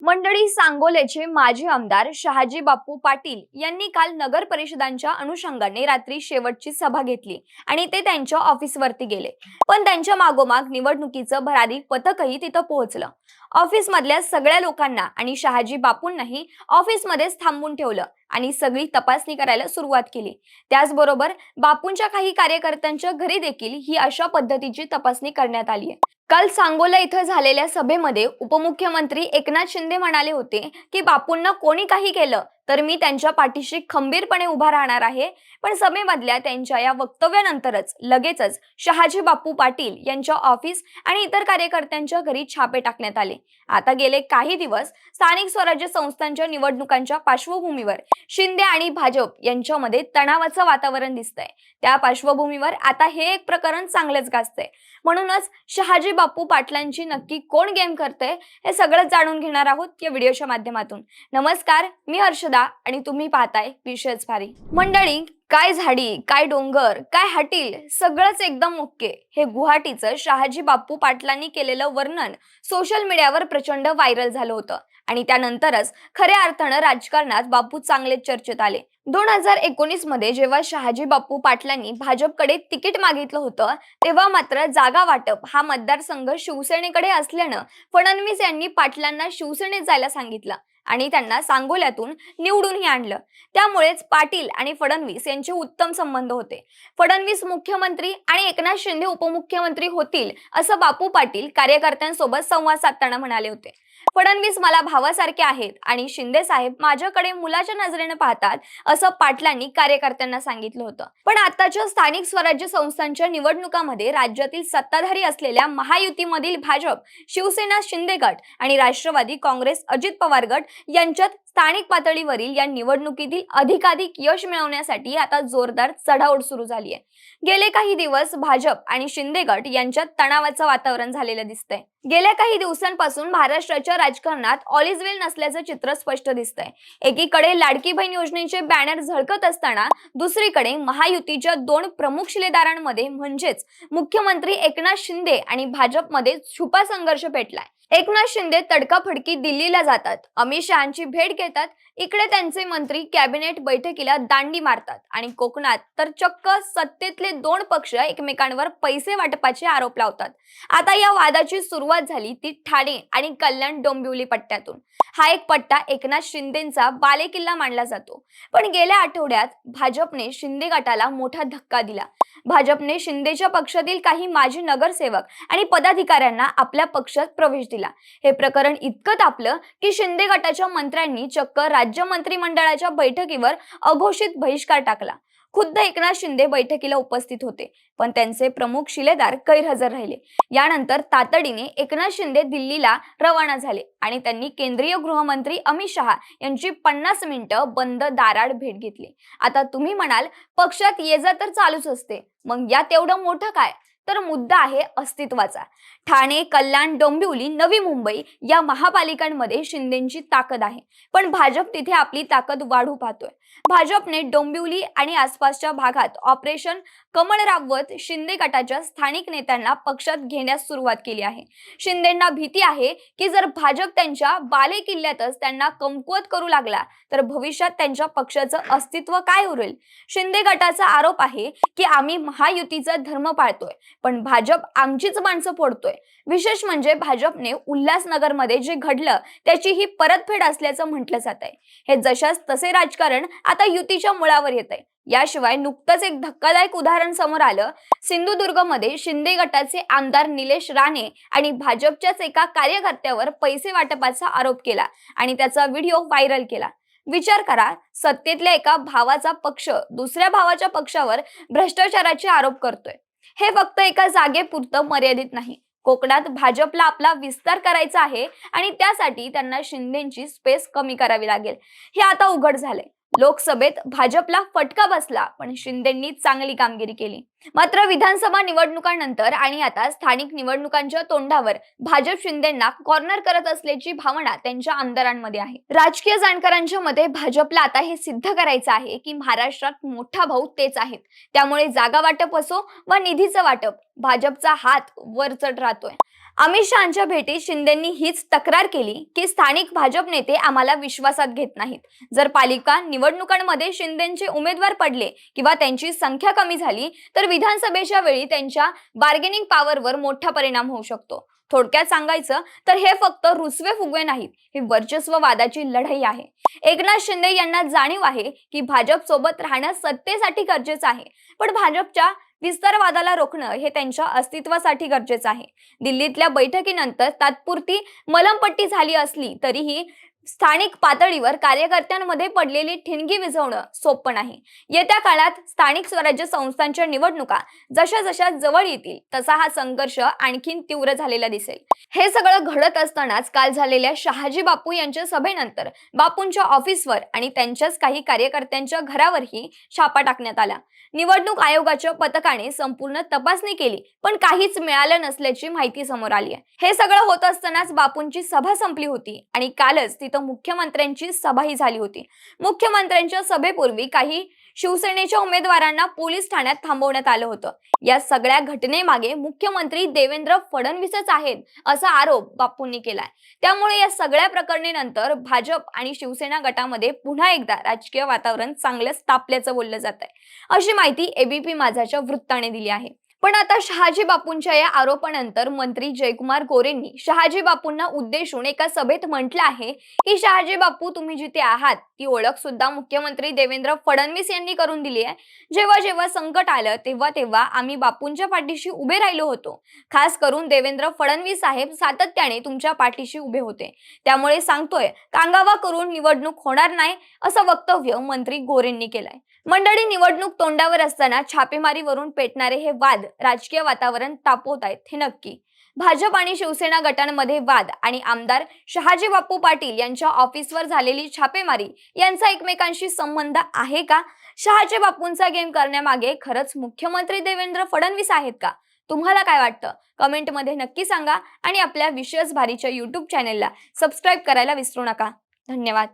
मंडळी सांगोल्याचे माजी आमदार शहाजी बापू पाटील यांनी काल नगर परिषदांच्या अनुषंगाने रात्री शेवटची सभा घेतली आणि ते त्यांच्या ऑफिसवरती गेले. पण त्यांच्या मागोमाग निवडणुकीचं भरारी पथकही तिथं पोहोचलं. ऑफिसमधल्या सगळ्या लोकांना आणि शहाजी बापूंनाही ऑफिसमध्येच थांबून ठेवलं आणि सगळी तपासणी करायला सुरुवात केली. त्याचबरोबर बापूंच्या काही कार्यकर्त्यांच्या घरी देखील ही अशा पद्धतीची तपासणी करण्यात आली आहे. काल सांगोला इथं झालेल्या सभेमध्ये उपमुख्यमंत्री एकनाथ शिंदे म्हणाले होते की बापूंना कोणी काही केलं तर मी त्यांच्या पाठीशी खंबीरपणे उभा राहणार आहे. पण सभेमधल्या त्यांच्या या वक्तव्यानंतरच लगेचच शहाजी बापू पाटील यांच्या ऑफिस आणि इतर कार्यकर्त्यांच्या घरी छापे टाकण्यात आले. आता गेले काही दिवस स्थानिक स्वराज्य संस्थांच्या निवडणुकांच्या पार्श्वभूमीवर शिंदे आणि भाजप यांच्यामध्ये तणावाचं वातावरण दिसतंय. त्या पार्श्वभूमीवर आता हे एक प्रकरण चांगलंच गाजतंय. म्हणूनच शहाजी बापू पाटलांची नक्की कोण गेम करतंय हे सगळं जाणून घेणार आहोत या व्हिडिओच्या माध्यमातून. नमस्कार मी हर्षदा. आणि तुम्ही पाहताय विशेष भारी. मंडळी काय झाडी काय डोंगर काय हटील सगळंच एकदम ओके. हे गुवाहाटीचं शहाजी बाप्पू पाटलांनी केलेलं वर्णन सोशल मीडियावर प्रचंड व्हायरल झालं होतं. आणि त्यानंतरच खऱ्या अर्थानं राजकारणात बापू चांगलेच चर्चेत आले. दोन हजार एकोणीसमध्ये जेव्हा शहाजी बापू पाटलांनी भाजपकडे तिकीट मागितलं होतं तेव्हा मात्र जागा वाटप हा मतदारसंघ शिवसेनेकडे असल्यानं फडणवीस यांनी पाटलांना शिवसेनेत जायला सांगितलं. आणि त्यांना सांगोल्यातून निवडूनही आणलं. त्यामुळेच पाटील आणि फडणवीस यांचे उत्तम संबंध होते. फडणवीस मुख्यमंत्री आणि एकनाथ शिंदे उपमुख्यमंत्री होतील असं बापू पाटील कार्यकर्त्यांसोबत संवाद साधताना म्हणाले होते. फडणवीस मला भावासारखे आहेत आणि शिंदे साहेब माझ्याकडे मुलाच्या नजरेने पाहतात असं पाटलांनी कार्यकर्त्यांना सांगितलं होतं. पण आताच्या स्थानिक स्वराज्य संस्थांच्या निवडणुकामध्ये राज्यातील सत्ताधारी असलेल्या महायुतीमधील भाजप शिवसेना शिंदे गट आणि राष्ट्रवादी काँग्रेस अजित पवार गट यांच्यात स्थानिक पातळीवरील या निवडणुकीतील अधिकाधिक यश मिळवण्यासाठी आता जोरदार चढाओढ सुरू झाली आहे. गेले काही दिवस भाजप आणि शिंदे गट यांच्यात तणावाचं वातावरण झालेलं दिसतंय. गेल्या काही दिवसांपासून महाराष्ट्राच्या राजकारणात ऑलिजवेल वेल नसल्याचं चित्र स्पष्ट दिसतंय. एकीकडे लाडकी बहीण योजनेचे बॅनर झळकत असताना दुसरीकडे महायुतीच्या दोन प्रमुख शिलेदारांमध्ये म्हणजेच मुख्यमंत्री एकनाथ शिंदे आणि भाजपमध्ये छुपा संघर्ष पेटलाय. एकनाथ शिंदे तडकाफडकी दिल्लीला जातात. अमित शहाची भेट घेतात. इकडे त्यांचे मंत्री कॅबिनेट बैठकीला दांडी मारतात. आणि कोकणात तर चक्क सत्तेतले दोन पक्ष एकमेकांवर पैसे वाटपाचे आरोप लावतात. आता या वादाची सुरुवात झाली ती ठाणे आणि कल्याण डोंबिवली पट्ट्यातून. हा एक पट्टा एकनाथ शिंदेचा बालेकिल्ला मानला जातो. पण गेल्या आठवड्यात भाजपने शिंदे गटाला मोठा धक्का दिला. भाजपने शिंदेच्या पक्षातील काही माजी नगरसेवक आणि पदाधिकाऱ्यांना आपल्या पक्षात प्रवेश दिला. हे प्रकरण इतकं तापलं की शिंदे गटाच्या मंत्र्यांनी चक्क राज्य मंत्रिमंडळाच्या बैठकीवर अघोषित बहिष्कार टाकला. खुद्द एकनाथ शिंदे बैठकीला उपस्थित होते पण त्यांचे प्रमुख शिलेदार गैरहजर राहिले. यानंतर तातडीने एकनाथ शिंदे दिल्लीला रवाना झाले आणि त्यांनी केंद्रीय गृहमंत्री अमित शहा यांची पन्नास मिनिटं बंद दाराड भेट घेतली. आता तुम्ही म्हणाल पक्षात ये जा तर चालूच असते. मग या तेवढं मोठं काय? तर मुद्दा आहे अस्तित्वाचा. ठाणे कल्याण डोंबिवली नवी मुंबई या महापालिकांमध्ये शिंदेची ताकद आहे. पण भाजप तिथे आपली ताकद वाढू पाहतोय. भाजपने डोंबिवली आणि आसपासच्या भागात ऑपरेशन कमळ राबवत शिंदे गटाच्या स्थानिक नेत्यांना पक्षात घेण्यास सुरुवात केली आहे. शिंदेंना भीती आहे की जर भाजप त्यांच्या बाले किल्ल्यातच त्यांना कमकुवत करू लागला तर भविष्यात त्यांच्या पक्षाचं अस्तित्व काय उरेल? शिंदे गटाचा आरोप आहे की आम्ही महायुतीचा धर्म पाळतोय पण भाजप आमचीच माणसं फोडतोय. विशेष म्हणजे भाजपने उल्हासनगरमध्ये जे घडलं त्याची ही परतफेड असल्याचं म्हटलं जात आहे हे जशास तसे राजकारण आता युतीच्या मुळावर येत आहे याशिवाय नुकतंच एक धक्कादायक उदाहरण समोर आलं. सिंधुदुर्गमध्ये शिंदे गटाचे आमदार निलेश राणे आणि भाजपच्याच एका कार्यकर्त्यावर पैसे वाटपाचा आरोप केला आणि त्याचा व्हिडिओ व्हायरल केला. विचार करा सत्तेतल्या एका भावाचा पक्ष दुसऱ्या भावाच्या पक्षावर भ्रष्टाचाराचे आरोप करतोय. हे फक्त एका जागेपुरतं मर्यादित नाही. कोकणात भाजपला आपला विस्तार करायचा आहे आणि त्यासाठी त्यांना शिंदेची स्पेस कमी करावी लागेल. हे आता उघड झालंय. लोकसभेत भाजपला फटका बसला पण शिंदेंनी चांगली कामगिरी केली. मात्र विधानसभा निवडणुकांनंतर आणि आता स्थानिक निवडणुकांच्या तोंडावर भाजप शिंदेंना कॉर्नर करत असल्याची भावना त्यांच्या आमदारांमध्ये आहे. राजकीय जाणकारांच्या मते भाजपला आता हे सिद्ध करायचं आहे की महाराष्ट्रात मोठा भाऊ तेच आहेत. त्यामुळे जागा वाटप असो वा निधीचं वाटप भाजपचा हात वरचढ राहतोय. अमित शहाच्या भेटीत शिंदेंनी हीच तक्रार केली की स्थानिक भाजप नेते आम्हाला विश्वासात घेत नाहीत. जर पालिका निवडणुकांमध्ये शिंदेचे उमेदवार पडले किंवा त्यांची संख्या कमी झाली तर विधानसभेच्या वेळी त्यांच्या बार्गेनिंग पॉवरवर मोठा परिणाम होऊ शकतो. थोडक्यात सांगायचं तर हे फक्त रुसवे फुगवे नाहीत ही वर्चस्व वादाची लढाई आहे. एकनाथ शिंदे यांना जाणीव आहे की भाजप सोबत राहणं सत्तेसाठी गरजेचं आहे. पण भाजपच्या विस्तारवादाला रोखणं हे त्यांच्या अस्तित्वासाठी गरजेचं आहे. दिल्लीतल्या बैठकीनंतर तात्पुरती मलमपट्टी झाली असली तरीही स्थानिक पातळीवर कार्यकर्त्यांमध्ये पडलेली ठिणगी विझवणं सोपं नाही. येत्या काळात स्थानिक स्वराज्य संस्थांच्या निवडणुका जशा जशा जवळ येतील तसा हा संघर्ष आणखीन तीव्र झालेला दिसेल. हे सगळं घडत असतानाच काल झालेल्या शहाजी बापू यांच्या सभेनंतर बापूंच्या ऑफिसवर आणि त्यांच्याच काही कार्यकर्त्यांच्या घरावरही छापा टाकण्यात आला. निवडणूक आयोगाच्या पथकाने संपूर्ण तपासणी केली पण काहीच मिळालं नसल्याची माहिती समोर आली आहे. हे सगळं होत असतानाच बापूंची सभा संपली होती आणि कालच तिथं मुख्यमंत्र्यांची सभाही झाली होती. मुख्यमंत्र्यांच्या सभेपूर्वी काही शिवसेनेच्या उमेदवारांना पोलीस ठाण्यात थांबवण्यात आलं होतं. या सगळ्या घटनेमागे मुख्यमंत्री देवेंद्र फडणवीसच आहेत असा आरोप बापूंनी केलाय. त्यामुळे या सगळ्या प्रकरणीनंतर भाजप आणि शिवसेना गटामध्ये पुन्हा एकदा राजकीय वातावरण चांगलंच तापल्याचं बोललं जात आहे अशी माहिती एबीपी माझाच्या वृत्ताने दिली आहे. पण आता शहाजी बापूंच्या या आरोपानंतर मंत्री जयकुमार गोरेंनी शहाजी बापूंना उद्देशून एका सभेत म्हटलं आहे की शहाजी बापू तुम्ही जिथे आहात ती ओळख सुद्धा मुख्यमंत्री देवेंद्र फडणवीस यांनी करून दिली आहे. जेव्हा जेव्हा संकट आलं तेव्हा तेव्हा आम्ही बापूंच्या पाठीशी उभे राहिलो होतो. खास करून देवेंद्र फडणवीस साहेब सातत्याने तुमच्या पाठीशी उभे होते. त्यामुळे सांगतोय कांगावा करून निवडणूक होणार नाही असं वक्तव्य मंत्री गोरेंनी केलंय. मंडळी निवडणूक तोंडावर असताना छापेमारीवरून पेटणारे हे वाद राजकीय वातावरण तापवत आहेत हे नक्की. भाजप आणि शिवसेना गटांमध्ये वाद आणि आमदार शहाजी बापू पाटील यांच्या ऑफिसवर झालेली छापेमारी यांचा एकमेकांशी संबंध आहे का? शहाजी बापूंचा गेम करण्यामागे खरंच मुख्यमंत्री देवेंद्र फडणवीस आहेत का? तुम्हाला काय वाटतं? कमेंटमध्ये नक्की सांगा आणि आपल्या विशेष भारीच्या युट्यूब चॅनेलला सबस्क्राईब करायला विसरू नका. धन्यवाद.